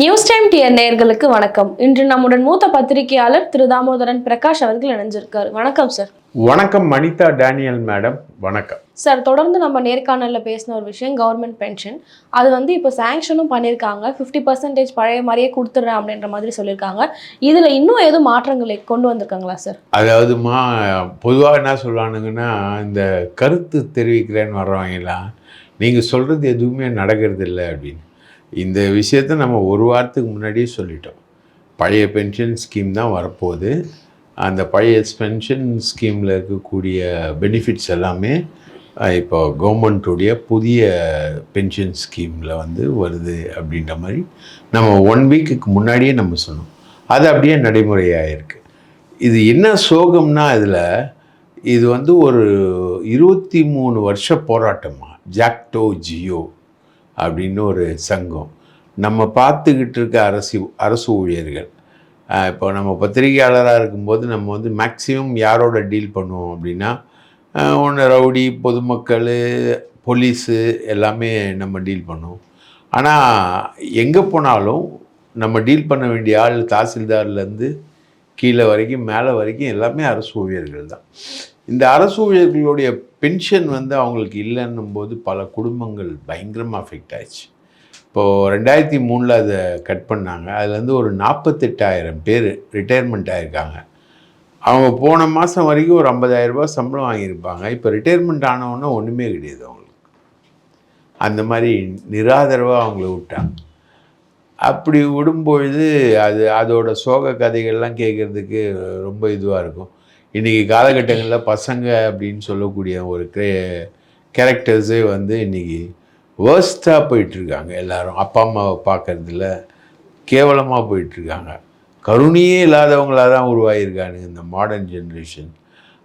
News time TN நேயர்களுக்கு வணக்கம். இன்று நம்முடன் மூத்த பத்திரிகையாளர் திரு தாமோதரன் பிரகாஷ் அவர்கள் இணைஞ்சிருக்காரு. வணக்கம் சார் வணக்கம் மனிதா டேனியல் மேடம். வணக்கம். சார் தொடர்ந்து நம்ம நேர்காணல்ல பேசின ஒரு விஷயம் கவர்மெண்ட் பென்ஷன் அது வந்து இப்போ சாங்ஷனும் பண்ணியிருக்காங்க ஃபிஃப்டி பர்சன்டேஜ் பழைய மாதிரியே கொடுத்துட்றேன் அப்படின்ற மாதிரி சொல்லியிருக்காங்க இதில் இன்னும் எதுவும் மாற்றங்களை கொண்டு வந்திருக்காங்களா சார் அதாவதுமா பொதுவாக என்ன சொல்லுவானுங்கன்னா இந்த கருத்து தெரிவிக்கிறேன்னு வர்றவங்கலாம் நீங்கள் சொல்கிறது எதுவுமே நடக்கிறது இல்லை அப்படின்னு. இந்த விஷயத்த நம்ம ஒரு வாரத்துக்கு முன்னாடியே சொல்லிட்டோம். பழைய பென்ஷன் ஸ்கீம் தான் வரப்போகுது. அந்த பழைய பென்ஷன் ஸ்கீமில் இருக்கக்கூடிய பெனிஃபிட்ஸ் எல்லாமே இப்போ கவர்மெண்ட்டுடைய புதிய பென்ஷன் ஸ்கீமில் வந்து வருது அப்படின்ற மாதிரி நம்ம ஒன் வீக்குக்கு முன்னாடியே நம்ம சொன்னோம். அது அப்படியே நடைமுறையாயிருக்கு. இது என்ன சோகம்னா இதில் இது வந்து ஒரு இருபத்தி மூணு வருஷ போராட்டமாக ஜாக்டோ ஜியோ அப்படின்னு ஒரு சங்கம். நம்ம பார்த்துக்கிட்டு இருக்க அரசு அரசு ஊழியர்கள். இப்போ நம்ம பத்திரிகையாளராக இருக்கும்போது நம்ம வந்து மேக்சிமம் யாரோட டீல் பண்ணுவோம் அப்படின்னா ஒன்று ரவுடி பொதுமக்கள் போலீஸு எல்லாமே நம்ம டீல் பண்ணுவோம். ஆனால் எங்கே போனாலும் நம்ம டீல் பண்ண வேண்டிய ஆள் தாசில்தார்லேருந்து கீழே வரைக்கும் மேலே வரைக்கும் எல்லாமே அரசு ஊழியர்கள் தான். இந்த அரசு ஊழியர்களுடைய பென்ஷன் வந்து அவங்களுக்கு இல்லைன்னும் போது பல குடும்பங்கள் பயங்கரமாக அஃபெக்ட் ஆயிடுச்சு. இப்போது ரெண்டாயிரத்தி மூணில் அதை கட் பண்ணாங்க. அதுலேருந்து ஒரு நாற்பத்தெட்டாயிரம் பேர் ரிட்டையர்மெண்ட் ஆயிருக்காங்க. அவங்க போன மாதம் வரைக்கும் ஒரு 50000 ரூபாய் சம்பளம் வாங்கியிருப்பாங்க. இப்போ ரிட்டையர்மெண்ட் ஆனவுடனே ஒன்றுமே கிடையாது அவங்களுக்கு. அந்த மாதிரி நிராதரவாக அவங்கள விட்டாங்க. அப்படி விடும்பொழுது அது அதோட சோக கதைகள்லாம் கேட்குறதுக்கு ரொம்ப இதுவாக இருக்கும். இன்றைக்கி காலகட்டங்களில் பசங்க அப்படின்னு சொல்லக்கூடிய ஒரு கே கேரக்டர்ஸே வந்து இன்றைக்கி வேர்ஸ்ட்டாக போயிட்டுருக்காங்க எல்லோரும். அப்பா அம்மாவை பார்க்கறதுல கேவலமாக போயிட்டுருக்காங்க. கருணையே இல்லாதவங்களாக தான் உருவாகியிருக்கானுங்க இந்த மாடர்ன் ஜென்ரேஷன்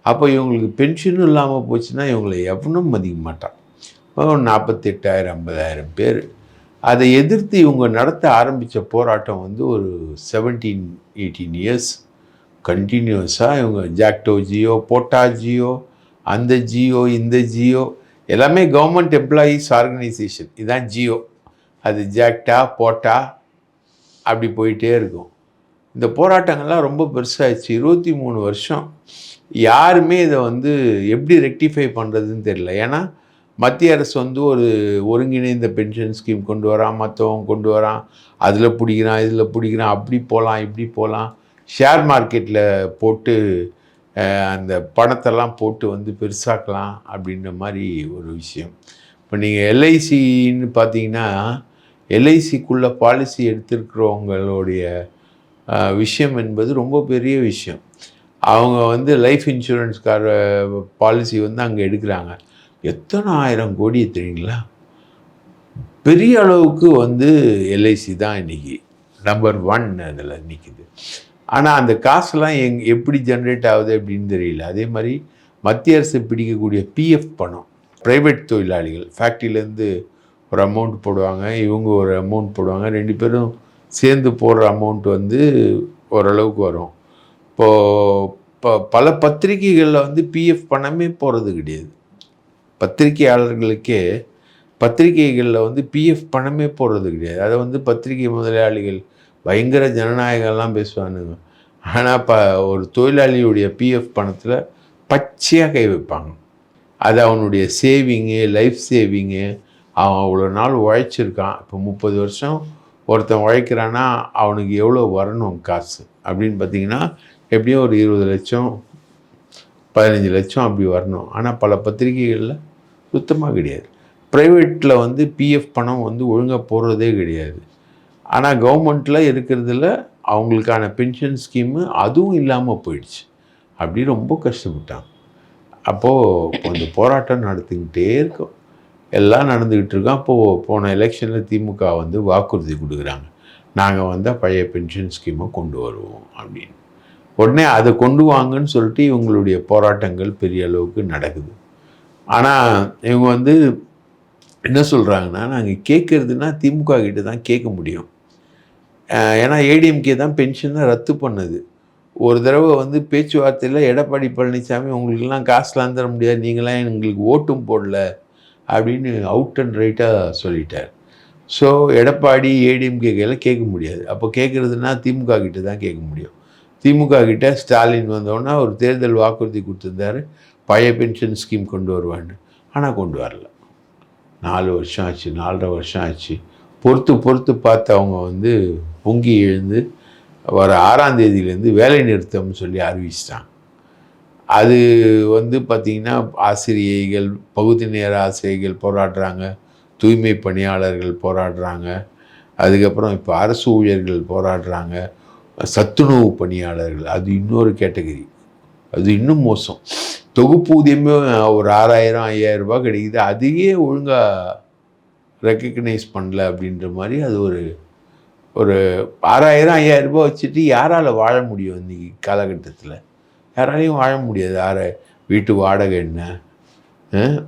அப்போ இவங்களுக்கு பென்ஷனும் இல்லாமல் போச்சுன்னா இவங்களை எவனும் மதிக்க மாட்டான். நாற்பத்தெட்டாயிரம் ஐம்பதாயிரம் பேர். அதை எதிர்த்து இவங்க நடத்த ஆரம்பித்த போராட்டம் வந்து ஒரு செவன்டீன் எயிட்டீன் இயர்ஸ் கண்டினியூஸாக இவங்க ஜாக்டோ ஜியோ போட்டா ஜியோ அந்த ஜியோ இந்த ஜியோ எல்லாமே கவர்மெண்ட் எம்ப்ளாயீஸ் ஆர்கனைசேஷன் இதுதான் ஜியோ அது ஜாக்டா போட்டா அப்படி போயிட்டே இருக்கும். இந்த போராட்டங்கள்லாம் ரொம்ப பெருசாகிடுச்சு இருபத்தி மூணு வருஷம் யாருமே இதை வந்து எப்படி ரெக்டிஃபை பண்ணுறதுன்னு தெரியல. ஏன்னா மத்திய அரசு வந்து ஒரு ஒருங்கிணைந்த பென்ஷன் ஸ்கீம் கொண்டு வரான் மற்றவங்க கொண்டு வரான். அதில் பிடிக்கிறான் இதில் பிடிக்கிறான் அப்படி போகலாம் இப்படி போகலாம் ஷேர் மார்க்கெட்டில் போட்டு அந்த பணத்தெல்லாம் போட்டு வந்து பெருசாக்கலாம் அப்படின்ற மாதிரி ஒரு விஷயம். இப்போ நீங்கள் எல்ஐசின்னு பார்த்தீங்கன்னா எல்ஐசிக்குள்ளே பாலிசி எடுத்திருக்கிறவங்களுடைய விஷயம் என்பது ரொம்ப பெரிய விஷயம். அவங்க வந்து லைஃப் இன்சூரன்ஸ்கார பாலிசி வந்து அங்கே எடுக்கிறாங்க. எத்தனை ஆயிரம் கோடி தெரியுங்களா? பெரிய அளவுக்கு வந்து எல்ஐசி தான் இன்றைக்கி நம்பர் ஒன் அதில் நிற்கிது ஆனால் அந்த காசுலாம் எங் எப்படி ஜென்ரேட் ஆகுது அப்படின்னு தெரியல. அதே மாதிரி மத்திய அரசு பிடிக்கக்கூடிய பிஎஃப் பணம் ப்ரைவேட் தொழிலாளிகள். ஃபேக்ட்ரியிலேருந்து ஒரு அமௌண்ட் போடுவாங்க இவங்க ஒரு அமௌண்ட் போடுவாங்க. ரெண்டு பேரும் சேர்ந்து போடுற அமௌண்ட் வந்து ஓரளவுக்கு வரும். இப்போது இப்போ பல பத்திரிகைகளில் வந்து பிஎஃப் பணமே போகிறது கிடையாது. பத்திரிகையாளர்களுக்கே பத்திரிகைகளில் வந்து பிஎஃப் பணமே போடுறது கிடையாது. அதை வந்து பத்திரிகை முதலாளிகள் பயங்கர ஜனநாயகம்லாம் பேசுவானுங்க. ஆனால் இப்போ ஒரு தொழிலாளியுடைய பிஎஃப் பணத்தில் பச்சையாக கை வைப்பாங்க. அது அவனுடைய சேவிங்கு லைஃப் சேவிங்கு அவன் அவ்வளோ நாள் உழைச்சிருக்கான். இப்போ முப்பது வருஷம் ஒருத்தன் உழைக்கிறான்னா அவனுக்கு எவ்வளோ வரணும் காசு? அப்படின்னு பார்த்தீங்கன்னா எப்படியும் ஒரு இருபது லட்சம் பதினஞ்சு லட்சம் அப்படி வரணும். ஆனால் பல பத்திரிகைகளில் சுத்தமாக கிடையாது. ப்ரைவேட்டில் வந்து பிஎஃப் பணம் வந்து ஒழுங்காக போடுறதே கிடையாது. ஆனால் கவர்மெண்ட்டில் இருக்கிறதுல அவங்களுக்கான பென்ஷன் ஸ்கீமு அதுவும் இல்லாமல் போயிடுச்சு. அப்படி ரொம்ப கஷ்டப்பட்டாங்க. அப்போது கொஞ்சம் போராட்டம் நடத்திக்கிட்டே இருக்கும். எல்லாம் நடந்துக்கிட்டு இருக்கோம். அப்போது போன எலெக்ஷனில் திமுக வந்து வாக்குறுதி கொடுக்குறாங்க. நாங்கள் வந்தால் பழைய பென்ஷன் ஸ்கீமை கொண்டு வருவோம் அப்படின்னு. உடனே அதை கொண்டு வாங்கன்னு சொல்லிட்டு இவங்களுடைய போராட்டங்கள் பெரிய அளவுக்கு நடக்குது. ஆனால் இவங்க வந்து என்ன சொல்கிறாங்கன்னா நாங்கள் கேட்குறதுனா திமுக கிட்ட தான் கேட்க முடியும். ஏன்னா ஏடிஎம்கே தான் பென்ஷனை ரத்து பண்ணுது. ஒரு தடவை வந்து பேச்சுவார்த்தையில் எடப்பாடி பழனிசாமி உங்களுக்கெல்லாம் காசுலாம் தர முடியாது நீங்களாம் எங்களுக்கு ஓட்டும் போடல அப்படின்னு அவுட் அண்ட் ரைட்டாக சொல்லிட்டார். ஸோ எடப்பாடி ஏடிஎம்கே கையில் கேட்க முடியாது. அப்போ கேட்குறதுனா திமுக கிட்ட தான் கேட்க முடியும். திமுக கிட்ட ஸ்டாலின் வந்தோன்னா ஒரு தேர்தல் வாக்குறுதி கொடுத்துருந்தாரு. பழைய பென்ஷன் ஸ்கீம் கொண்டு வருவான்னு. ஆனால் கொண்டு வரல. நாலு வருஷம் ஆச்சு நாலரை வருஷம் ஆச்சு. பொறுத்து பொறுத்து பார்த்து அவங்க வந்து பொங்கி எழுந்து வர ஆறாம் தேதியிலேருந்து வேலை நிறுத்தம்னு சொல்லி அறிவிச்சிட்டாங்க. அது வந்து பார்த்திங்கன்னா ஆசிரியைகள் பகுதி நேர ஆசிரியர்கள் போராடுறாங்க தூய்மை பணியாளர்கள் போராடுறாங்க அதுக்கப்புறம் இப்போ அரசு ஊழியர்கள் போராடுறாங்க சத்துணவு பணியாளர்கள் அது இன்னொரு கேட்டகரி. அது இன்னும் மோசம். தொகுப்பூதியமே ஒரு ஆறாயிரம் ஐயாயிரம் ரூபாய் கிடைக்குது அதையே ஒழுங்காக ரெக்கக்னைஸ் பண்ணல அப்படின்ற மாதிரி அது ஒரு ஒரு ஆறாயிரம் ஐயாயிரம் ரூபாய் வச்சுட்டு யாரால் வாழ முடியும் இன்றைக்கி காலகட்டத்தில்? யாராலையும் வாழ முடியாது. யார வீட்டு வாடகை என்ன?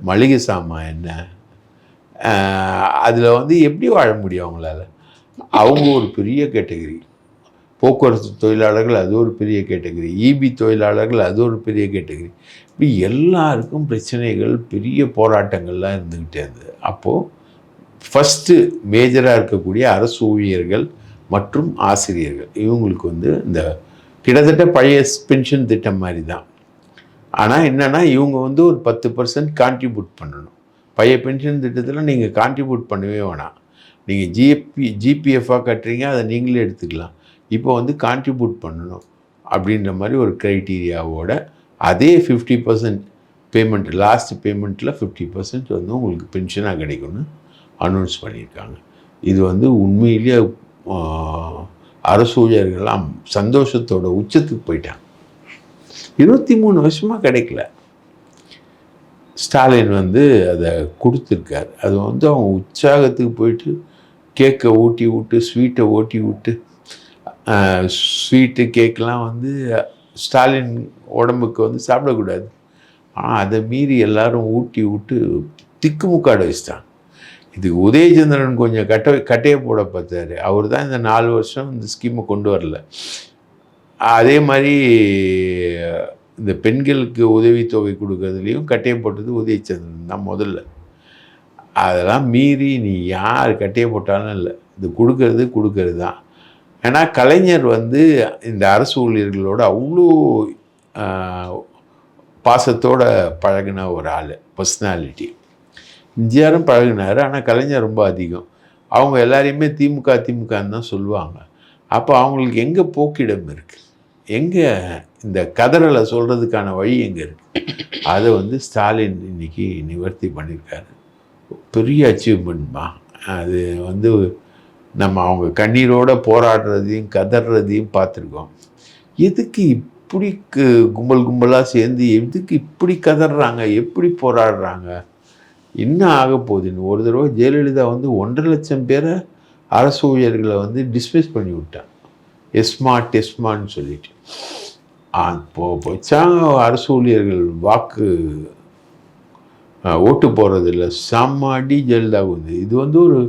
மளிகை சாமான் என்ன? அதில் வந்து எப்படி வாழ முடியும் அவங்களால? அவங்க ஒரு பெரிய கேட்டகரி. போக்குவரத்து தொழிலாளர்கள் அது ஒரு பெரிய கேட்டகரி. இபி தொழிலாளர்கள் அது ஒரு பெரிய கேட்டகரி. இப்படி எல்லாருக்கும் பிரச்சனைகள் பெரிய போராட்டங்கள்லாம் இருந்துக்கிட்டே இருந்தது. அப்போது ஃபஸ்ட்டு மேஜராக இருக்கக்கூடிய அரசு ஊழியர்கள் மற்றும் ஆசிரியர்கள். இவங்களுக்கு வந்து இந்த கிட்டத்தட்ட பழைய பென்ஷன் திட்டம் மாதிரி தான் ஆனால் என்னென்னா இவங்க வந்து ஒரு பத்து பர்சன்ட் கான்ட்ரிபியூட் பண்ணணும். பழைய பென்ஷன் திட்டத்தில் நீங்கள் கான்ட்ரிபியூட் பண்ணவே வேணாம். நீங்கள் ஜிஎப்பி ஜிபிஎஃபாக கட்டுறீங்க அதை நீங்களே எடுத்துக்கலாம். இப்போ வந்து கான்ட்ரிபியூட் பண்ணணும் அப்படின்ற மாதிரி ஒரு க்ரைட்டீரியாவோட அதே ஃபிஃப்டி பர்சன்ட் பேமெண்ட் லாஸ்ட் பேமெண்ட்டில் ஃபிஃப்டி பர்சன்ட் வந்து உங்களுக்கு பென்ஷனாக கிடைக்கும்னு அனௌன்ஸ் பண்ணியிருக்காங்க. இது வந்து உண்மையிலேயே அரசு ஊழியர்கள்லாம் சந்தோஷத்தோட உச்சத்துக்கு போயிட்டாங்க. இருபத்தி மூணு வருஷமாக கிடைக்கல. ஸ்டாலின் வந்து அதை கொடுத்துருக்காரு. அது வந்து அவங்க உற்சாகத்துக்கு போயிட்டு கேக்கை ஊட்டி விட்டு ஸ்வீட்டை ஓட்டி விட்டு ஸ்வீட்டு கேக்கெலாம் வந்து ஸ்டாலின் உடம்புக்கு வந்து சாப்பிடக்கூடாது. ஆனால் அதை மீறி எல்லாரும் ஊட்டி விட்டு திக்குமுக்காடு வச்சுட்டாங்க. இதுக்கு உதயச்சந்திரன் கொஞ்சம் கட்ட கட்டையை போட பார்த்தாரு. அவர் தான் இந்த நாலு வருஷம் இந்த ஸ்கீமை கொண்டு வரல. அதே மாதிரி இந்த பெண்களுக்கு உதவித்தொகை கொடுக்கறதுலேயும் கட்டையை போட்டது உதயச்சந்திரன் தான் முதல்ல. அதெல்லாம் மீறி நீ யார் கட்டையை போட்டாலும் இல்லை. இது கொடுக்கறது கொடுக்கறது தான். ஏன்னா கலைஞர் வந்து இந்த அரசு ஊழியர்களோட அவ்வளோ பாசத்தோடு பாசத்தோட பழகின ஒரு ஆள் பர்சனாலிட்டி எம்ஜிஆரும் பழகினார் ஆனால் கலைஞர் ரொம்ப அதிகம். அவங்க எல்லாரையுமே திமுக திமுகன்னு தான் சொல்லுவாங்க. அப்போ அவங்களுக்கு எங்கே போக்கிடம் இருக்குது எங்கே இந்த கதறலை சொல்கிறதுக்கான வழி எங்கே இருக்குது அதை வந்து ஸ்டாலின் இன்னைக்கு நிவர்த்தி பண்ணியிருக்காரு. பெரிய அச்சீவ்மெண்ட்மா அது வந்து நம்ம அவங்க கண்ணீரோட போராடுறதையும் கதறதையும் பார்த்துருக்கோம். எதுக்கு இப்படி கும்பல் கும்பலாக சேர்ந்து எதுக்கு இப்படி கதறாங்க? எப்படி போராடுறாங்க? என்ன ஆக போகுதுன்னு ஒரு தடவை ஜெயலலிதா வந்து ஒன்றரை லட்சம் பேரை அரசு ஊழியர்களை வந்து டிஸ்மிஸ் பண்ணி விட்டான். எஸ்மா டெஸ்மான்னு சொல்லிட்டு. அப்போ வச்சாங்க அரசு ஊழியர்கள் வாக்கு ஓட்டு போகிறதில்ல செம்ம அடி ஜெயலலிதா வந்து. இது வந்து ஒரு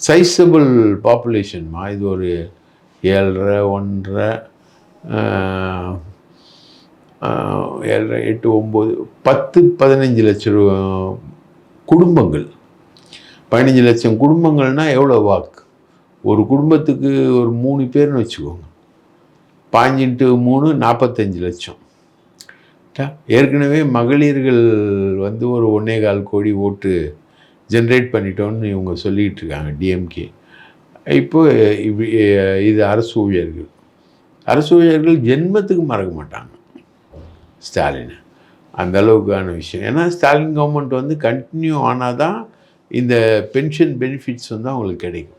சைஸபிள் பாப்புலேஷன்மா இது ஒரு ஏழரை ஒன்றரை ஏழரை எட்டு ஒம்பது பத்து பதினஞ்சு லட்சம் குடும்பங்கள். பதினஞ்சு லட்சம் குடும்பங்கள்னா எவ்வளோ வாக்கு? ஒரு குடும்பத்துக்கு ஒரு மூணு பேர்னு வச்சுக்கோங்க. பாஞ்சின்ட்டு மூணு நாற்பத்தஞ்சு லட்சம். ஏற்கனவே மகளிர்கள் வந்து ஒரு ஒன்னே கால் கோடி ஓட்டு ஜென்ரேட் பண்ணிட்டோன்னு இவங்க சொல்லிகிட்டு இருக்காங்க டிஎம்கே இப்போ இது அரசு ஊழியர்கள். அரசு ஊழியர்கள் ஜென்மத்துக்கு மறக்க மாட்டாங்க. ஸ்டாலினை. அந்த அளவுக்கான விஷயம். ஏன்னா ஸ்டாலின் கவர்மெண்ட் வந்து கண்டினியூ ஆனால் தான் இந்த பென்ஷன் பெனிஃபிட்ஸ் வந்து அவங்களுக்கு கிடைக்கும்.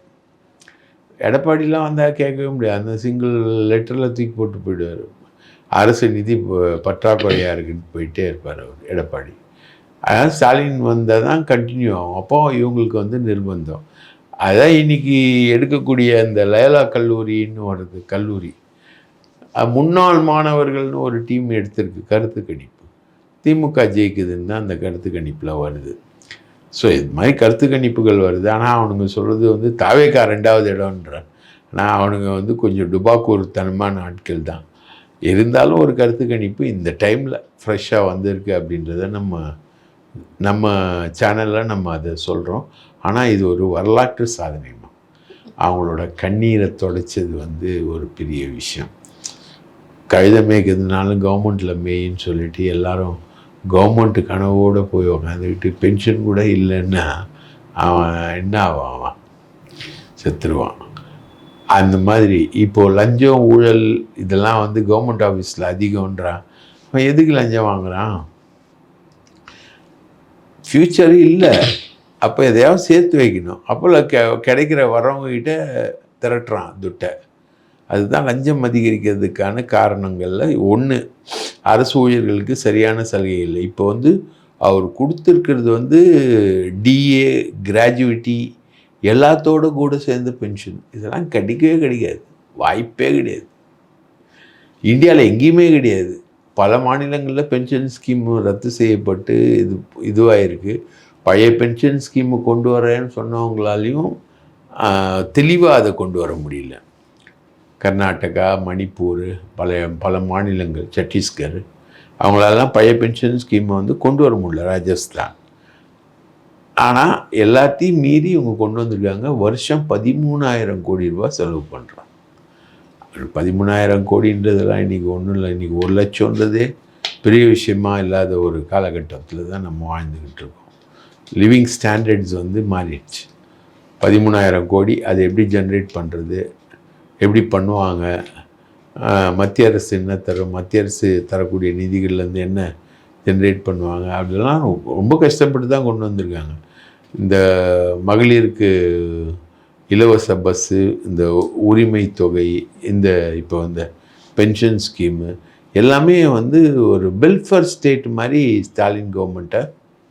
எடப்பாடிலாம் வந்தால் கேட்கவே முடியாது. அந்த சிங்கிள் லெட்டரில் தூக்கி போட்டு போயிடுவார். அரசு நிதி பற்றாக்குறையாக இருக்குன்னு போயிட்டே இருப்பார் அவர் எடப்பாடி. அதனால் ஸ்டாலின் வந்தால் தான் கண்டினியூ ஆகும். அப்போ இவங்களுக்கு வந்து நிர்பந்தம். அதான் இன்றைக்கி எடுக்கக்கூடிய அந்த லயலா கல்லூரின்னு வருது கல்லூரி. முன்னாள் மாணவர்கள்னு ஒரு டீம் எடுத்திருக்கு. கருத்து கணிப்பு. திமுக ஜெயிக்குதுன்னு தான் அந்த கருத்து கணிப்பில் வருது. ஸோ இது மாதிரி கருத்து கணிப்புகள் வருது. ஆனால் அவனுங்க சொல்கிறது வந்து தாவேக்கா ரெண்டாவது இடம்ன்றான். ஆனால் அவனுங்க வந்து கொஞ்சம் டுபாக்கூர் தனமான ஆட்கள் தான். இருந்தாலும் ஒரு கருத்து கணிப்பு இந்த டைமில் ஃப்ரெஷ்ஷாக வந்திருக்கு அப்படின்றத நம்ம நம்ம சேனலில் நம்ம அதை சொல்கிறோம் ஆனால் இது ஒரு வரலாற்று சாதனைமா அவங்களோட கண்ணீரை தொடச்சது வந்து ஒரு பெரிய விஷயம். கழுத மேய்க்கிறதுனாலும் கவர்மெண்ட்டில் மேயின்னு சொல்லிட்டு எல்லாரும் கவர்மெண்ட்டு கனவோடு போய் உக்காந்துக்கிட்டு பென்ஷன் கூட இல்லைன்னா அவன் என்ன ஆவான் அவன்? செத்துருவான். அந்த மாதிரி இப்போது லஞ்சம் ஊழல் இதெல்லாம் வந்து கவர்மெண்ட் ஆஃபீஸில் அதிகம்ன்றான் அவன் எதுக்கு லஞ்சம் வாங்குறான்? ஃப்யூச்சர் இல்லை. அப்போ எதையாவது சேர்த்து வைக்கணும். அப்போ கெ கிடைக்கிற வரவங்ககிட்ட திரட்டுறான் துட்டை. அதுதான் லஞ்சம் அதிகரிக்கிறதுக்கான காரணங்களில் ஒன்று அரசு ஊழியர்களுக்கு சரியான சலுகை இல்லை. இப்போ வந்து அவர் கொடுத்துருக்கிறது வந்து டிஏ கிராஜுவிட்டி எல்லாத்தோட கூட சேர்ந்த பென்ஷன் இதெல்லாம் கிடைக்கவே கிடைக்காது. வாய்ப்பே கிடையாது. இந்தியாவில் எங்கேயுமே கிடையாது. பல மாநிலங்களில் பென்ஷன் ஸ்கீம் ரத்து செய்யப்பட்டு இது இதுவாயிருக்கு. பழைய பென்ஷன் ஸ்கீமு கொண்டு வரேன்னு சொன்னவங்களாலையும் தெளிவாக அதை கொண்டு வர முடியல. கர்நாடகா மணிப்பூர் பல பல மாநிலங்கள் சத்தீஸ்கர் அவங்களெல்லாம் பழைய பென்ஷன் ஸ்கீமை வந்து கொண்டு வர முடியல ராஜஸ்தான். ஆனால் எல்லாத்தையும் மீறி இவங்க கொண்டு வந்திருக்காங்க. வருஷம் பதிமூணாயிரம் கோடி ரூபா செலவு பண்ணுறான் பதிமூணாயிரம் கோடின்றதெல்லாம் இன்றைக்கி ஒன்றும் இல்லை. இன்றைக்கி ஒரு லட்சம்ன்றதே பெரிய விஷயமா இல்லாத ஒரு காலகட்டத்தில் தான் நம்ம வாழ்ந்துக்கிட்டு இருக்கோம். லிவிங் ஸ்டாண்டர்ட்ஸ் வந்து மாறிடுச்சு. பதிமூணாயிரம் கோடி அதை எப்படி ஜென்ரேட் பண்ணுறது எப்படி பண்ணுவாங்க? மத்திய அரசு என்ன தரும்? மத்திய அரசு தரக்கூடிய நிதிகள்லேருந்து என்ன ஜென்ரேட் பண்ணுவாங்க? அப்படிலாம் ரொம்ப- கஷ்டப்பட்டு தான் கொண்டு வந்திருக்காங்க. இந்த மகளிருக்கு இலவச பஸ்ஸு இந்த உரிமை தொகை இந்த இப்போ இந்த பென்ஷன் ஸ்கீமு எல்லாமே வந்து ஒரு வெல்ஃபேர் ஸ்டேட் மாதிரி ஸ்டாலின் கவர்மெண்ட்டை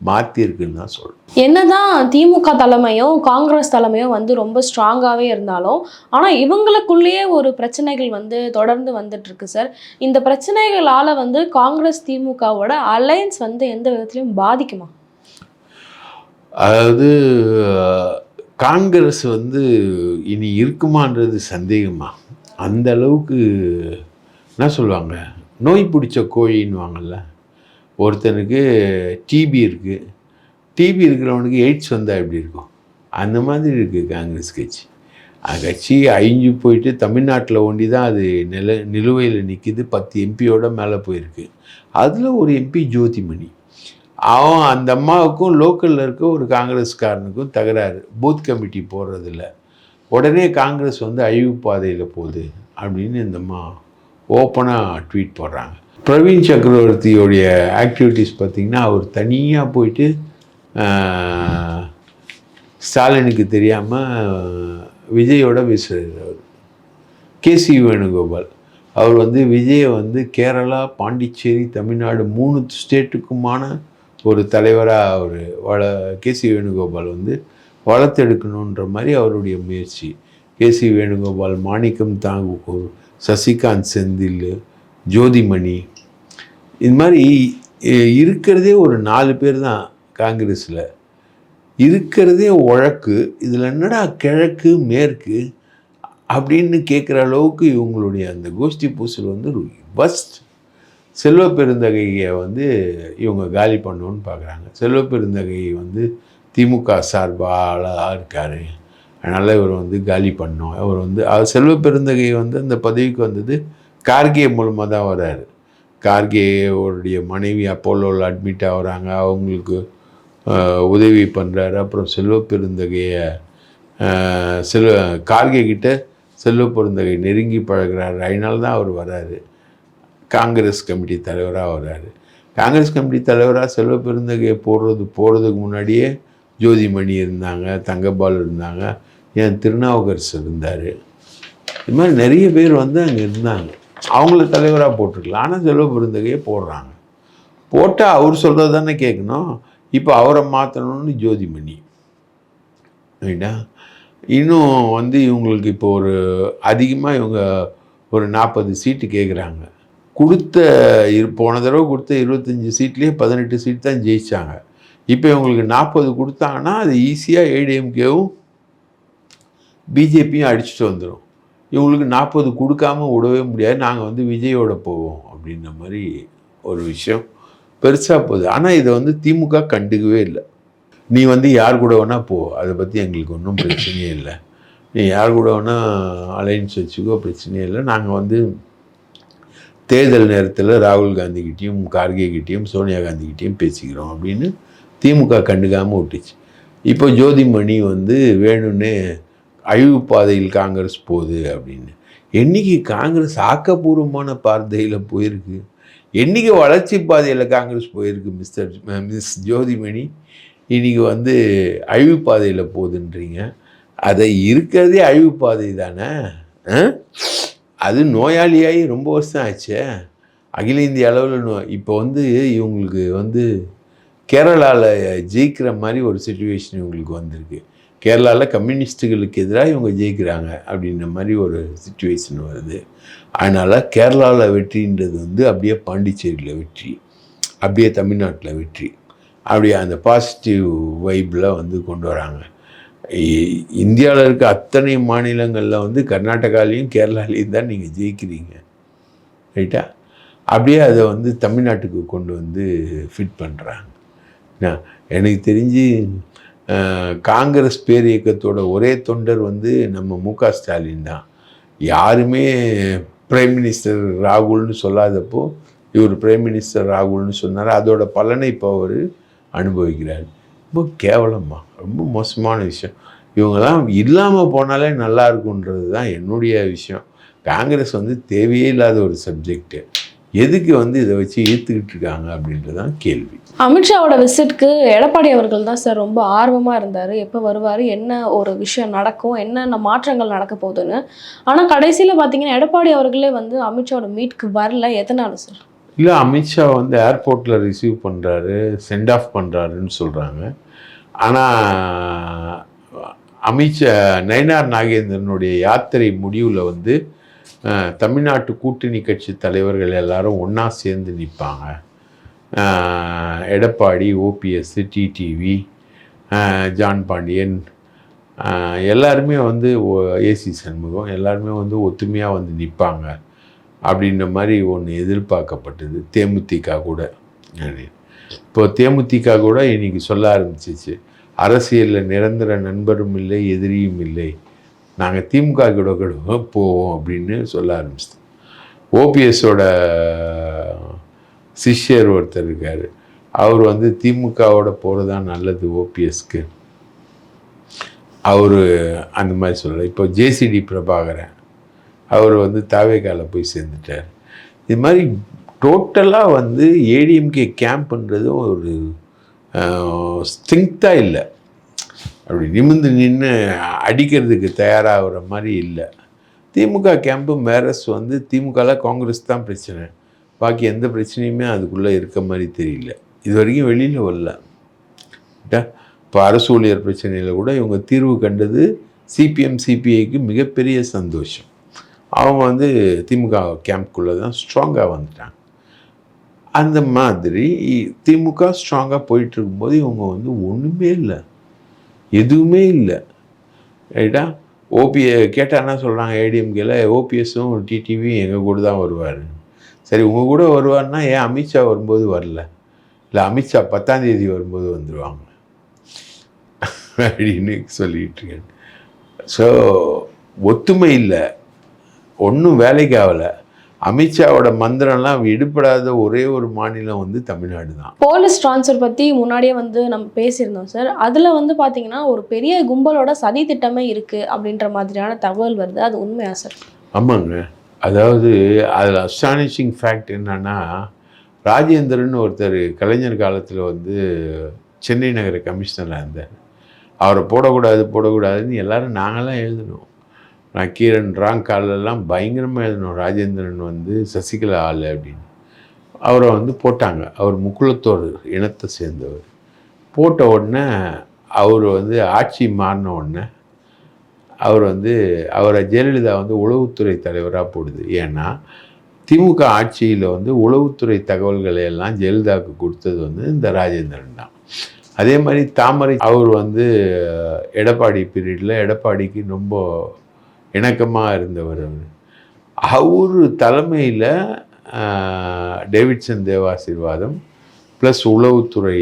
மாற்றிருக்குன்னு தான் சொல்கிறேன் என்னதான் திமுக தலைமையும் காங்கிரஸ் தலைமையும் வந்து ரொம்ப ஸ்ட்ராங்காகவே இருந்தாலும் ஆனால் இவங்களுக்குள்ளேயே ஒரு பிரச்சனைகள் வந்து தொடர்ந்து வந்துட்டு இருக்கு சார். இந்த பிரச்சனைகளால் வந்து காங்கிரஸ் திமுகவோட அலையன்ஸ் வந்து எந்த விதத்துலையும் பாதிக்குமா? அதாவது காங்கிரஸ் வந்து இனி இருக்குமான்றது சந்தேகமா? அந்த அளவுக்கு என்ன சொல்லுவாங்க? நோய் பிடிச்ச கோழின்னுவாங்கல்ல? ஒருத்தனுக்கு டிபி இருக்குது டிபி இருக்கிறவனுக்கு எய்ட்ஸ் வந்தால் எப்படி இருக்கும்? அந்த மாதிரி இருக்குது காங்கிரஸ் கட்சி. அந்த கட்சி அழிஞ்சு போயிட்டு தமிழ்நாட்டில் ஒண்டி தான் அது நில நிலுவையில் நிற்கிது பத்து எம்பியோட மேலே போயிருக்கு. அதில் ஒரு எம்பி ஜோதிமணி. அவன் அந்த அம்மாவுக்கும் லோக்கலில் இருக்க ஒரு காங்கிரஸ்காரனுக்கும் தகராறு. பூத் கமிட்டி போடுறதில்ல. உடனே காங்கிரஸ் வந்து அழிவு பாதையில் போகுது அப்படின்னு இந்த அம்மா ஓப்பனாக ட்வீட் போடுறாங்க. பிரவீன் சக்கரவர்த்தியோடைய ஆக்டிவிட்டீஸ் பார்த்திங்கன்னா அவர் தனியாக போயிட்டு ஸ்டாலினுக்கு தெரியாமல் விஜயோட பேசுகிறார் அவர். கேசி வேணுகோபால். அவர் வந்து விஜயை வந்து கேரளா பாண்டிச்சேரி தமிழ்நாடு மூணு ஸ்டேட்டுக்குமான ஒரு தலைவராக அவர். வள கேசி வேணுகோபால் வந்து வளர்த்தெடுக்கணுன்ற மாதிரி அவருடைய முயற்சி. கேசி வேணுகோபால் மாணிக்கம் தாங்கூர் சசிகாந்த் செந்தில் ஜோதிமணி. இது மாதிரி இருக்கிறதே ஒரு நாலு பேர் தான் காங்கிரஸில். இருக்கிறதே உழக்கு இதில் என்னடா கிழக்கு மேற்கு அப்படின்னு கேட்குற அளவுக்கு இவங்களுடைய அந்த கோஷ்டி பூசல் வந்து பஸ்ட் செல்வ பெருந்தகையை வந்து இவங்க காலி பண்ணணும்னு பார்க்குறாங்க செல்வ பெருந்தகை வந்து திமுக சார்பாளாக இருக்கார். அதனால் இவர் வந்து காலி பண்ணோம் அவர் வந்து செல்வ பெருந்தகை வந்து அந்த பதவிக்கு வந்தது கார்கே மூலமாக தான் வராரு. கார்கே அவருடைய மனைவி அப்போலோவில் அட்மிட் ஆகுறாங்க. அவங்களுக்கு உதவி பண்ணுறாரு அப்புறம் செல்வ பெருந்தகையை செல்வ கார்கே கிட்ட செல்வ பெருந்தகை நெருங்கி பழகுறாரு. அதனால தான் அவர் வராரு. காங்கிரஸ் கமிட்டி தலைவராக வராரு. காங்கிரஸ் கமிட்டி தலைவராக செல்வ பெருந்தகையை போடுறது போகிறதுக்கு முன்னாடியே ஜோதிமணி இருந்தாங்க தங்கபால் இருந்தாங்க. ஏன் திருநாவுக்கரசு இருந்தார். இது மாதிரி நிறைய பேர் வந்து அங்கே இருந்தாங்க. அவங்கள தலைவராக போட்டிருக்கலாம். ஆனால் செல்வ பெருந்தகையை போடுறாங்க. போட்டால் அவர் சொல்கிறது தானே கேட்கணும். இப்போ அவரை மாற்றணும்னு ஜோதிமணி. ரைட்டா? இன்னும் வந்து இவங்களுக்கு இப்போ ஒரு அதிகமாக இவங்க ஒரு நாற்பது சீட்டு கேட்குறாங்க கொடுத்த இரு போன தடவை கொடுத்த இருபத்தஞ்சி சீட்லேயே பதினெட்டு சீட் தான் ஜெயிச்சாங்க. இப்போ இவங்களுக்கு நாற்பது கொடுத்தாங்கன்னா அது ஈஸியாக ஏடிஎம்கேவும் பிஜேபியும் அடிச்சுட்டு வந்துடும் இவங்களுக்கு நாற்பது கொடுக்காம விடவே முடியாது. நாங்கள் வந்து விஜயோட போவோம் அப்படின்ற மாதிரி ஒரு விஷயம் பெருசாக போகுது. ஆனால் இதை வந்து திமுக கண்டுக்கவே இல்லை. நீ வந்து யார் கூட வேணால் போ. அதை பற்றி எங்களுக்கு ஒன்றும் பிரச்சனையே இல்லை. நீ யார் கூட வேணால் அலைன்ஸ் வச்சுக்கோ பிரச்சனையே இல்லை. நாங்கள் வந்து தேர்தல் நேரத்தில் ராகுல் காந்திகிட்டேயும் கார்கேகிட்டேயும் சோனியா காந்திக்கிட்டேயும் பேசிக்கிறோம் அப்படின்னு திமுக கண்டுக்காமல் விட்டுச்சு. இப்போ ஜோதிமணி வந்து வேணும்னே அழிவு பாதையில் காங்கிரஸ் போகுது அப்படின்னு. என்னைக்கு காங்கிரஸ் ஆக்கப்பூர்வமான பாதையில் போயிருக்கு? என்னைக்கு வளர்ச்சி பாதையில் காங்கிரஸ் போயிருக்கு மிஸ்டர் மிஸ் ஜோதிமணி? இன்னைக்கு வந்து அழிவு பாதையில் போகுதுன்றீங்க. அதை இருக்கிறதே அழிவு பாதை தானே? ஆ? அது நோயாளியாகி ரொம்ப வருஷம் ஆச்சே அகில இந்திய அளவில் நோ இப்போ வந்து இவங்களுக்கு வந்து கேரளாவில் ஜெயிக்கிற மாதிரி ஒரு சுச்சுவேஷன் இவங்களுக்கு வந்திருக்கு. கேரளாவில் கம்யூனிஸ்ட்டுகளுக்கு எதிராக இவங்க ஜெயிக்கிறாங்க அப்படின்ற மாதிரி ஒரு சுச்சுவேஷன் வருது. அதனால் கேரளாவில் வெற்றின்றது வந்து அப்படியே பாண்டிச்சேரியில் வெற்றி அப்படியே தமிழ்நாட்டில் வெற்றி. அப்படியே அந்த பாசிட்டிவ் வைப்பில் வந்து கொண்டு வராங்க. இந்தியாவில் இருக்க அத்தனை மாநிலங்களில் வந்து கர்நாடகாலையும் கேரளாலையும் தான் நீங்கள் ஜெயிக்கிறீங்க. ரைட்டா அப்படியே அதை வந்து தமிழ்நாட்டுக்கு கொண்டு வந்து ஃபிட் பண்ணுறாங்க எனக்கு தெரிஞ்சு காங்கிரஸ் பேர் இயக்கத்தோட ஒரே தொண்டர் வந்து நம்ம மு க ஸ்டாலின் தான். யாருமே பிரைம் மினிஸ்டர் ராகுல்னு சொல்லாதப்போ இவர் பிரைம் மினிஸ்டர் ராகுல்னு சொன்னார். அதோட பலனை இப்போ அவர் அனுபவிக்கிறார். ரொம்ப கேவலமாக ரொம்ப மோசமான விஷயம். இவங்கெல்லாம் இல்லாமல் போனாலே நல்லா இருக்குன்றது தான் என்னுடைய விஷயம். காங்கிரஸ் வந்து தேவையே இல்லாத ஒரு சப்ஜெக்ட்டு எதுக்கு வந்து இதை வச்சு ஈர்த்துக்கிட்டு இருக்காங்க அப்படின்றது தான் கேள்வி அமித்ஷாவோட விசிட்க்கு எடப்பாடி அவர்கள் தான் சார் ரொம்ப ஆர்வமாக இருந்தார். எப்போ வருவார் என்ன ஒரு விஷயம் நடக்கும் என்னென்ன மாற்றங்கள் நடக்க போகுதுன்னு. ஆனால் கடைசியில் பார்த்தீங்கன்னா எடப்பாடி அவர்களே வந்து அமித்ஷாவோட மீட்க்கு வரல. எதனால சார்? இல்லை அமித்ஷா வந்து ஏர்போர்ட்டில் ரிசீவ் பண்ணுறாரு சென்ட் ஆஃப் பண்ணுறாருன்னு சொல்கிறாங்க ஆனால் அமித்ஷா நயனார் நாகேந்திரனுடைய யாத்திரை முடிவில் வந்து தமிழ்நாட்டு கூட்டணி கட்சி தலைவர்கள் எல்லாரும் ஒன்றா சேர்ந்து நிற்பாங்க எடப்பாடி ஓபிஎஸ் டிடிவி ஜான் பாண்டியன் எல்லாருமே வந்து ஏசி சண்முகம் எல்லாருமே வந்து ஒத்துமையாக வந்து நிற்பாங்க அப்படின்ற மாதிரி ஒன்று எதிர்பார்க்கப்பட்டது. தேமுதிக கூட. இப்போ தேமுதிக கூட இன்றைக்கி சொல்ல ஆரம்பிச்சிச்சு. அரசியலில் நிரந்தர நண்பரும் இல்லை எதிரியும் இல்லை. நாங்கள் திமுக கூட கூட போவோம் அப்படின்னு சொல்ல ஆரம்பிச்சது ஓபிஎஸோட சிஷ்யர் ஒருத்தர் இருக்கார். அவர் வந்து திமுகவோட போகிறது தான் நல்லது ஓபிஎஸ்க்கு. அவர் அந்த மாதிரி சொல்லலை. இப்போ ஜேசிடி பிரபாகரன் அவர் வந்து தாவேகால போய் சேர்ந்துட்டார். இது மாதிரி டோட்டலாக வந்து ஏடிஎம்கே கேம்ப்ன்றது ஒரு ஸ்ட்ரிங்க்தாக இல்லை. அப்படி நிமிந்து நின்று அடிக்கிறதுக்கு தயாராகிற மாதிரி இல்லை. திமுக கேம்பு மேரஸ் வந்து திமுகவில் காங்கிரஸ் தான் பிரச்சனை. பாக்கி எந்த பிரச்சனையுமே அதுக்குள்ளே இருக்க மாதிரி தெரியல. இது வரைக்கும் வெளியில் வரல. இப்போ அரசு ஊழியர் பிரச்சனையில் கூட இவங்க தீர்வு கண்டது சிபிஎம் சிபிஐக்கு மிகப்பெரிய சந்தோஷம். அவங்க வந்து திமுக கேம்ப்குள்ளே தான் ஸ்ட்ராங்காக வந்துட்டாங்க. அந்த மாதிரி திமுக ஸ்ட்ராங்காக போயிட்டு இருக்கும்போது இவங்க வந்து ஒன்றுமே இல்லை. எதுவுமே இல்லை. ரைட்டா? ஓபி கேட்டால் என்ன சொல்கிறாங்க ஏடிஎம்கேல ஓபிஎஸும் டிடிவியும் எங்கள் கூட தான் வருவார். சரி உங்கள் கூட வருவார்னா ஏன் அமித்ஷா வரும்போது வரல? இல்லை அமித்ஷா பத்தாந்தேதி வரும்போது வந்துடுவாங்க அப்படின்னு சொல்லிகிட்ருக்கேன் இருக்கேன். ஸோ ஒத்துமை இல்லை. ஒன்றும் வேலைக்கு ஆகலை. அமித்ஷாவோட மந்திரம்லாம் விடுபடாத ஒரே ஒரு மாநிலம் வந்து தமிழ்நாடு தான் போலீஸ் ட்ரான்ஸ்ஃபர் பற்றி முன்னாடியே வந்து நம்ம பேசியிருந்தோம் சார். அதில் வந்து பார்த்தீங்கன்னா ஒரு பெரிய கும்பலோட சதி திட்டமே இருக்குது அப்படின்ற மாதிரியான தகவல் வருது. அது உண்மையா சார்? ஆமாங்க. அதாவது அதில் அஸ்டானிஷிங் ஃபேக்ட் என்னன்னா ராஜேந்திரன் ஒருத்தர் கலைஞர் காலத்தில் வந்து சென்னை நகர கமிஷனராக இருந்தார். அவரை போடக்கூடாது போடக்கூடாதுன்னு எல்லாரும் நாங்களாம் எழுதணும் நான் கீரன் ராங் காலெல்லாம் பயங்கரமாக எழுதணும் ராஜேந்திரன் வந்து சசிகலா ஆள் அப்படின்னு. அவரை வந்து போட்டாங்க. அவர் முக்குளத்தோர் இனத்தை சேர்ந்தவர். போட்ட உடனே அவர் வந்து ஆட்சி மாறின உடனே அவர் வந்து அவரை ஜெயலலிதா வந்து உளவுத்துறை தலைவராக போடுது. ஏன்னா திமுக ஆட்சியில் வந்து உளவுத்துறை தகவல்களை எல்லாம் ஜெயலலிதாவுக்கு கொடுத்தது வந்து இந்த ராஜேந்திரன் தான். அதே மாதிரி தாமரை அவர் வந்து எடப்பாடி பீரியடில் எடப்பாடிக்கு ரொம்ப இணக்கமாக இருந்தவர் அவர். தலைமையில் டேவிட்சன் தேவாசீர்வாதம் ப்ளஸ் உளவுத்துறை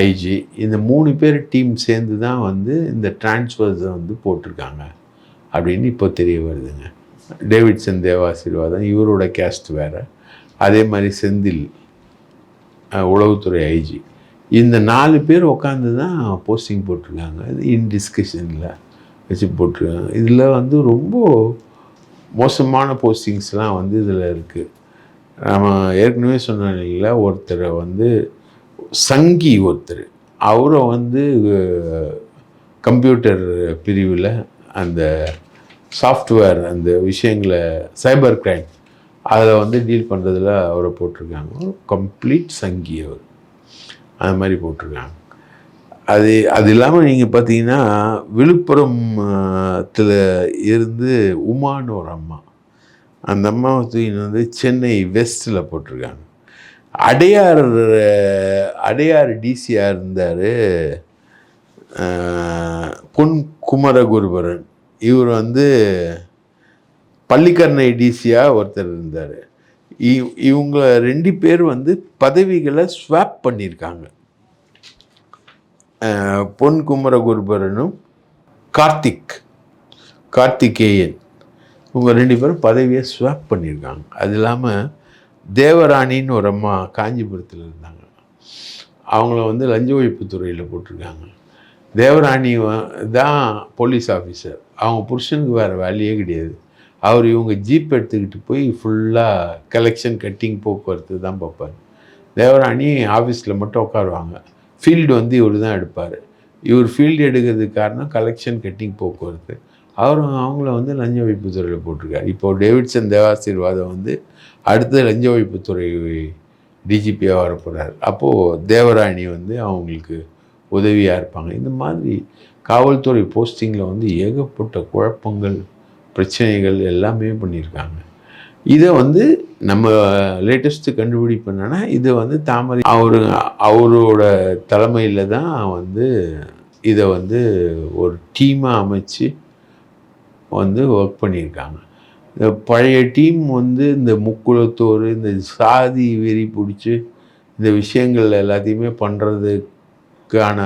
ஐஜி இந்த மூணு பேர் டீம் சேர்ந்து தான் வந்து இந்த டிரான்ஸ்ஃபர்ஸை வந்து போட்டிருக்காங்க அப்படின்னு இப்போ தெரிய வருதுங்க. டேவிட்சன் தேவாசீர்வாதம் இவரோட கேஸ்ட் வேறு. அதே மாதிரி செந்தில் உளவுத்துறை ஐஜி. இந்த நாலு பேர் உட்காந்து தான் போஸ்டிங் போட்டிருக்காங்க. இது இன் டிஸ்கஷனில் வச்சு போட்டிருக்காங்க. இதில் வந்து ரொம்ப மோசமான போஸ்டிங்ஸ்லாம் வந்து இதில் இருக்குது நம்ம ஏற்கனவே சொன்ன ஒருத்தரை வந்து சங்கி ஒருத்தர். அவரை வந்து கம்ப்யூட்டர் பிரிவில் அந்த சாஃப்ட்வேர் அந்த விஷயங்களை சைபர் கிரைம் அதில் வந்து டீல் பண்ணுறதுல அவரை போட்டிருக்காங்க. கம்ப்ளீட் சங்கி அவர். அந்த மாதிரி போட்டிருக்காங்க. அது அது இல்லாமல் நீங்கள் பார்த்தீங்கன்னா விழுப்புரத்தில் இருந்து உமான்னு ஒரு அம்மா. அந்த அம்மாவை தூக்கின்னு வந்து சென்னை வெஸ்ட்டில் போட்டிருக்காங்க. அடையார் அடையார் டிசியாக இருந்தார். பொன் குமரகுருபரன். இவர் வந்து பள்ளிக்கரணை டிசியாக ஒருத்தர் இருந்தார். இவங்க ரெண்டு பேர் வந்து பதவிகளை ஸ்வாப் பண்ணியிருக்காங்க. பொன் குமரகுருபரனும் கார்த்திக் கார்த்திகேயன் இவங்க ரெண்டு பேரும் பதவியை ஸ்வாப் பண்ணியிருக்காங்க. அது இல்லாமல் தேவராணின்னு ஒரு அம்மா காஞ்சிபுரத்தில் இருந்தாங்க. அவங்கள வந்து லஞ்ச ஒழிப்புத்துறையில் போட்டிருக்காங்க. தேவராணி தான் போலீஸ் ஆஃபீஸர் அவங்க புருஷனுக்கு வேறு வேலையே கிடையாது. அவர் இவங்க ஜீப் எடுத்துக்கிட்டு போய் ஃபுல்லாக கலெக்ஷன் கட்டிங் போக்குவரத்து தான் பார்ப்பார். தேவராணி ஆஃபீஸில் மட்டும் உட்காருவாங்க. ஃபீல்டு வந்து இவர் தான் எடுப்பார். இவர் ஃபீல்டு எடுக்கிறதுக்கு காரணம் கலெக்ஷன் கட்டிங் போக்குவரத்து. அவர் அவங்கள வந்து லஞ்ச ஒழிப்புத்துறையில் போட்டிருக்காரு. இப்போ டேவிட்சன் தேவாசீர்வாதம் வந்து அடுத்த லஞ்ச ஒழிப்புத்துறை டிஜிபியாக வரப்போகிறார் அப்போது தேவராணி வந்து அவங்களுக்கு உதவியாக இருப்பாங்க. இந்த மாதிரி காவல்துறை போஸ்டிங்கில் வந்து ஏகப்பட்ட குழப்பங்கள் பிரச்சனைகள் எல்லாமே பண்ணியிருக்காங்க. இதை வந்து நம்ம லேட்டஸ்ட்டு கண்டுபிடிப்பு என்னென்னா இதை வந்து தாமரை அவரு அவரோட தலைமையில் தான் வந்து இதை வந்து ஒரு டீமாக அமைச்சு வந்து ஒர்க் பண்ணியிருக்காங்க. இந்த பழைய டீம் வந்து இந்த முக்குளத்தோர் இந்த சாதி வெறி பிடிச்சி இந்த விஷயங்கள் எல்லாத்தையுமே பண்ணுறதுக்கான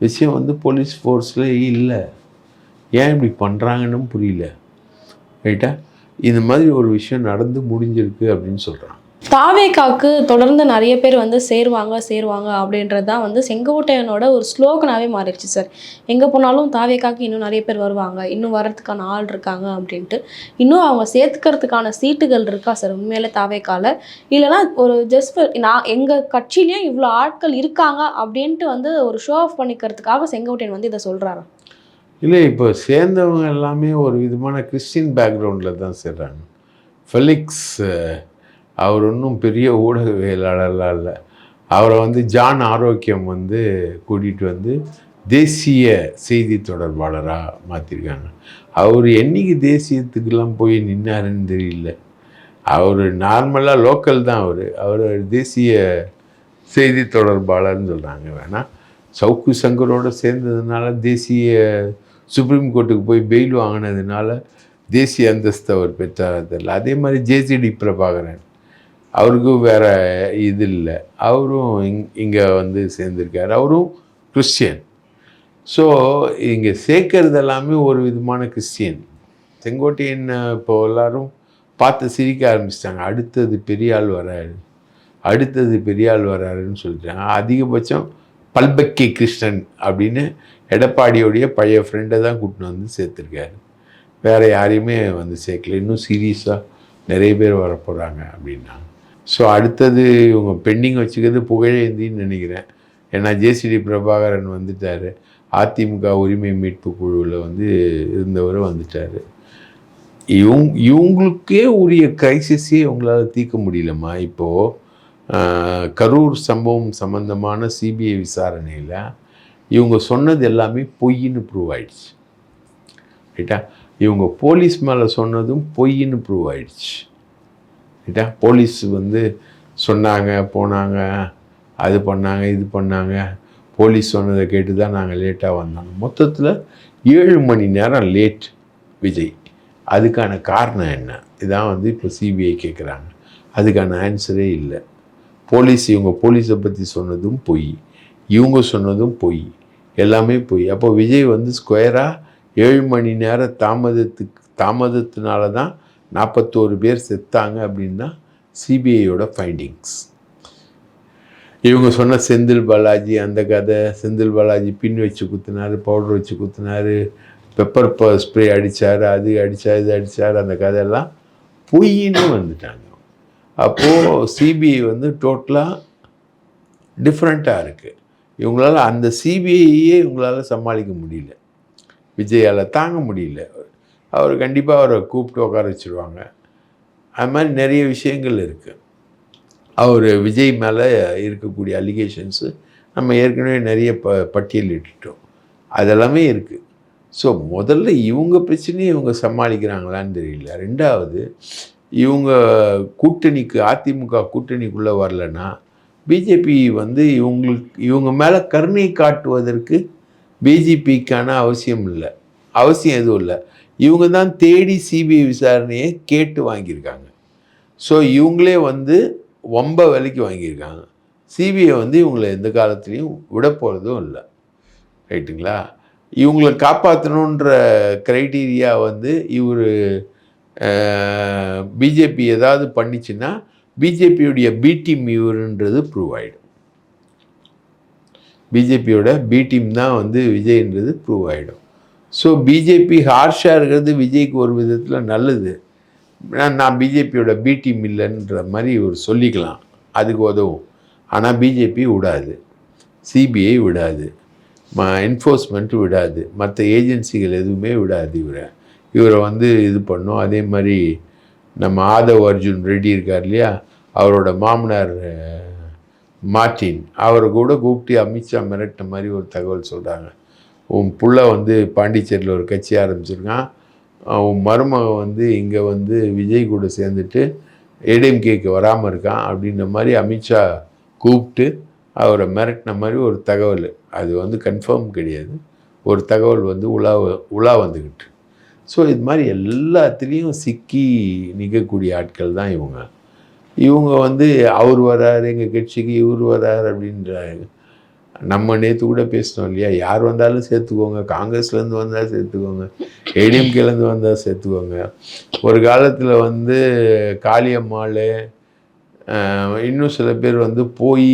விஷயம் வந்து போலீஸ் ஃபோர்ஸில் இல்லை. ஏன் இப்படி பண்ணுறாங்கன்னு புரியல. ரைட்டா இந்த மாதிரி ஒரு விஷயம் நடந்து முடிஞ்சிருக்கு அப்படின்னு சொல்கிறான் தாவேக்காக்கு தொடர்ந்து நிறைய பேர் வந்து சேருவாங்க சேருவாங்க அப்படின்றது தான் வந்து செங்கோட்டையனோட ஒரு ஸ்லோகனாகவே மாறிடுச்சு சார். எங்கே போனாலும் தாவேக்காக்கு இன்னும் நிறைய பேர் வருவாங்க. இன்னும் வர்றதுக்கான ஆள் இருக்காங்க அப்படின்ட்டு. இன்னும் அவங்க சேர்த்துக்கிறதுக்கான சீட்டுகள் இருக்கா சார்? உண்மையிலே தாவேக்கால. இல்லைன்னா ஒரு ஜஸ்ட் நான் எங்கள் கட்சியிலையும் இவ்வளோ ஆட்கள் இருக்காங்க அப்படின்ட்டு வந்து ஒரு ஷோ ஆஃப் பண்ணிக்கிறதுக்காக செங்கோட்டையன் வந்து இதை சொல்கிறாரா இல்லை இப்போ சேர்ந்தவங்க எல்லாமே ஒரு விதமான கிறிஸ்டின் பேக்ரவுண்டில் தான் சேர்றாங்க. ஃபெலிக்ஸ் அவர் ஒன்றும் பெரிய ஊடகவியலாளர்லாம் இல்லை. அவரை வந்து ஜான் ஆரோக்கியம் வந்து கூட்டிகிட்டு வந்து தேசிய செய்தி தொடர்பாளராக மாற்றிருக்காங்க அவர் என்னைக்கு தேசியத்துக்கெல்லாம் போய் நின்னாருன்னு தெரியல. அவர் நார்மலாக லோக்கல் தான் அவர். அவர் தேசிய செய்தி தொடர்பாளர்னு சொல்கிறாங்க வேணால் சவுக்கு சங்கரோடு சேர்ந்ததுனால தேசிய சுப்ரீம் கோர்ட்டுக்கு போய் பெயில் வாங்கினதுனால தேசிய அந்தஸ்து அவர் பெற்றார் தெரியல அதே மாதிரி ஜேசிடி பிரபாகரன். அவருக்கும் வேற இது இல்லை. அவரும் இங் இங்கே வந்து சேர்ந்துருக்கார். அவரும் கிறிஸ்டியன் ஸோ இங்கே சேர்க்கறது எல்லாமே ஒரு விதமான கிறிஸ்டியன் செங்கோட்டையன் இப்போ எல்லோரும் பார்த்து சிரிக்க ஆரம்பிச்சிட்டாங்க. அடுத்தது பெரியாள் வராரு. அடுத்தது பெரியாள் வராருன்னு சொல்லிட்டாங்க. அதிகபட்சம் பல்பக்கி கிருஷ்ணன் அப்படின்னு எடப்பாடியோடைய பழைய ஃப்ரெண்டை தான் கூட்டின்னு வந்து சேர்த்துருக்காரு. வேறு யாரையுமே வந்து சேர்க்கல. இன்னும் சீரியஸாக நிறைய பேர் வரப்போகிறாங்க அப்படின்னா. ஸோ அடுத்தது இவங்க பெண்டிங் வச்சுக்கிறது புகழேந்தின்னு நினைக்கிறேன். ஏன்னா ஜேசிடி பிரபாகரன் வந்துட்டார். அதிமுக உரிமை மீட்பு குழுவில் வந்து இருந்தவர் வந்துட்டார். இவங் இவங்களுக்கே உரிய கிரைசிஸே இவங்களால் தீர்க்க முடியலம்மா. இப்போது கரூர் சம்பவம் சம்பந்தமான சிபிஐ விசாரணையில் இவங்க சொன்னது எல்லாமே பொய்ன்னு ப்ரூவ் ஆயிடுச்சு. ரைட்டா இவங்க போலீஸ் மேலே சொன்னதும் பொய்ன்னு ப்ரூவ் ஆயிடுச்சு. ரைட்டா போலீஸ் வந்து சொன்னாங்க போனாங்க அது பண்ணாங்க இது பண்ணாங்க. போலீஸ் சொன்னதை கேட்டு தான் நாங்கள் லேட்டாக வந்தோம். மொத்தத்தில் ஏழு மணி நேரம் லேட் விஜய். அதுக்கான காரணம் என்ன? இதான் வந்து இப்போ சிபிஐ கேட்குறாங்க அதுக்கான ஆன்சரே இல்லை. போலீஸ் இவங்க போலீஸை பற்றி சொன்னதும் பொய். இவங்க சொன்னதும் பொய். எல்லாமே பொய். அப்போ விஜய் வந்து ஸ்கொயராக ஏழு மணி நேர தாமதத்துக்கு தாமதத்தினால தான் நாற்பத்தோரு பேர் செத்தாங்க அப்படின்னு தான் சிபிஐயோட ஃபைண்டிங்ஸ் இவங்க சொன்ன செந்தில் பாலாஜி அந்த கதை செந்தில் பாலாஜி பின் வச்சு குத்துனார் பவுடர் வச்சு குத்துனார் பெப்பர் ஸ்ப்ரே அடித்தார் அது அடித்தார் இது அடித்தார் அந்த கதையெல்லாம் பொய்ன்னு வந்துட்டாங்க. அப்போது சிபிஐ வந்து டோட்டலாக டிஃப்ரெண்ட்டாக இருக்குது இவங்களால் அந்த சிபிஐயே இவங்களால சமாளிக்க முடியல. விஜயால் தாங்க முடியல. அவர் கண்டிப்பாக அவரை கூப்பிட்டு உட்கார வச்சுருவாங்க. அது மாதிரி நிறைய விஷயங்கள் இருக்குது அவர் விஜய் மேலே இருக்கக்கூடிய அலிகேஷன்ஸு நம்ம ஏற்கனவே நிறைய ப பட்டியலிட்டுட்டோம் அதெல்லாமே இருக்குது ஸோ முதல்ல இவங்க பிரச்சனையை இவங்க சமாளிக்கிறாங்களான்னு தெரியல. ரெண்டாவது இவங்க கூட்டணிக்கு அதிமுக கூட்டணிக்குள்ளே வரலன்னா பிஜேபி வந்து இவங்களுக்கு இவங்க மேலே கருணை காட்டுவதற்கு பிஜேபிக்கான அவசியம் இல்லை. அவசியம் எதுவும் இல்லை. இவங்க தான் தேடி சிபிஐ விசாரணையை கேட்டு வாங்கியிருக்காங்க. ஸோ இவங்களே வந்து ஒம்ப விலைக்கு வாங்கியிருக்காங்க. சிபிஐ வந்து இவங்களை எந்த காலத்துலேயும் விட போகிறதும் இல்லை. ரைட்டுங்களா? இவங்களை காப்பாற்றணுன்ற க்ரைட்டீரியா வந்து இவர் பிஜேபி ஏதாவது பண்ணிச்சுன்னா பிஜேபியுடைய பி டீம் இவருன்றது ப்ரூவ் ஆகிடும் பிஜேபியோட பி டீம் தான் வந்து விஜய்ன்றது ப்ரூவ் ஆகிடும் ஸோ பிஜேபி ஹார்ஷாக இருக்கிறது விஜய்க்கு ஒரு விதத்தில் நல்லது. நான் பிஜேபியோட பி டீம் இல்லைன்ற மாதிரி இவர் சொல்லிக்கலாம். அதுக்கு உதவும். ஆனால் பிஜேபி விடாது. சிபிஐ விடாது. ம என்ஃபோர்ஸ்மெண்ட் விடாது. மற்ற ஏஜென்சிகள் எதுவுமே விடாது இவரை. இவரை வந்து இது பண்ணும். அதே மாதிரி நம்ம ஆதவ் அர்ஜுன் ரெட்டி இருக்கார் இல்லையா? அவரோட மாமனார் மார்டின். மார்ட்டின் அவரை கூட கூப்பிட்டு அமித்ஷா மிரட்டின மாதிரி ஒரு தகவல் சொல்கிறாங்க உன் புள்ள வந்து பாண்டிச்சேரியில் ஒரு கட்சி ஆரம்பிச்சிருக்கான். உன் மருமகன் வந்து இங்கே வந்து விஜய் கூட சேர்ந்துட்டு ஏடிஎம்கேக்கு வராமல் இருக்கான் அப்படின்ற மாதிரி அமித்ஷா கூப்பிட்டு அவரை மிரட்டின மாதிரி ஒரு தகவல். அது வந்து கன்ஃபார்ம் கிடையாது. ஒரு தகவல் வந்து உலா உலா வந்துக்கிட்டு ஸோ இது மாதிரி எல்லாத்துலேயும் சிக்கி நிற்கக்கூடிய ஆட்கள் தான் இவங்க. இவங்க வந்து அவர் வரார் எங்கள் கட்சிக்கு இவர் வரார் அப்படின்றாங்க. நம்ம நேற்று கூட பேசினோம் இல்லையா? யார் வந்தாலும் சேர்த்துக்கோங்க. காங்கிரஸ்லேருந்து வந்தால் சேர்த்துக்கோங்க. ஏடிஎம்கேலேருந்து வந்தால் சேர்த்துக்கோங்க. ஒரு காலத்தில் வந்து காளியம்மாள் இன்னும் சில பேர் வந்து போய்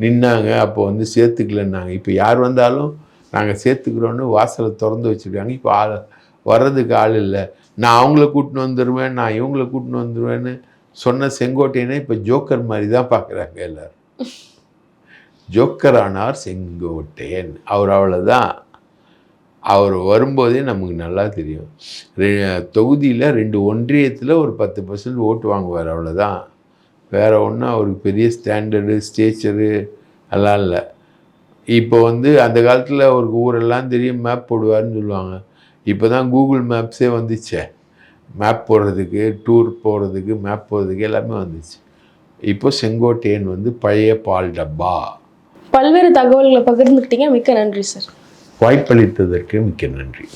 நின்னாங்க. அப்போ வந்து சேர்த்துக்கலன்னாங்க. இப்போ யார் வந்தாலும் நாங்கள் சேர்த்துக்கிறோன்னு வாசலை திறந்து வச்சுருக்காங்க. இப்போ ஆள் வர்றதுக்கு ஆள் இல்லை. நான் அவங்கள கூட்டின்னு வந்துடுவேன் நான் இவங்கள கூட்டின்னு வந்துடுவேன்னு சொன்ன செங்கோட்டையனை இப்போ ஜோக்கர் மாதிரி தான் பார்க்குறாங்க எல்லோரும். ஜோக்கர் ஆனார் செங்கோட்டையன். அவர் அவ்வளோதான் அவர் வரும்போதே நமக்கு நல்லா தெரியும். ரெ- தொகுதியில் ரெண்டு ஒன்றியத்தில் ஒரு பத்து பர்சன்ட் ஓட்டு வாங்குவார் அவ்வளோதான் வேறு ஒன்றும் அவருக்கு பெரிய ஸ்டாண்டர்டு ஸ்டேச்சரு எல்லாம் இல்லை. இப்போ வந்து அந்த காலத்தில் அவருக்கு ஊரெல்லாம் தெரியும் மேப் போடுவார்னு சொல்லுவாங்க. இப்போ தான் கூகுள் மேப்ஸே வந்துச்சே. மேப் போடுறதுக்கு டூர் போகிறதுக்கு மேப் போடுறதுக்கு எல்லாமே வந்துச்சு. இப்போ செங்கோட்டையன் வந்து பழைய பால் டப்பா. பல்வேறு தகவல்களை பகிர்ந்துக்கிட்டீங்க மிக்க நன்றி சார். வாய்ப்பளித்ததற்கு மிக்க நன்றி.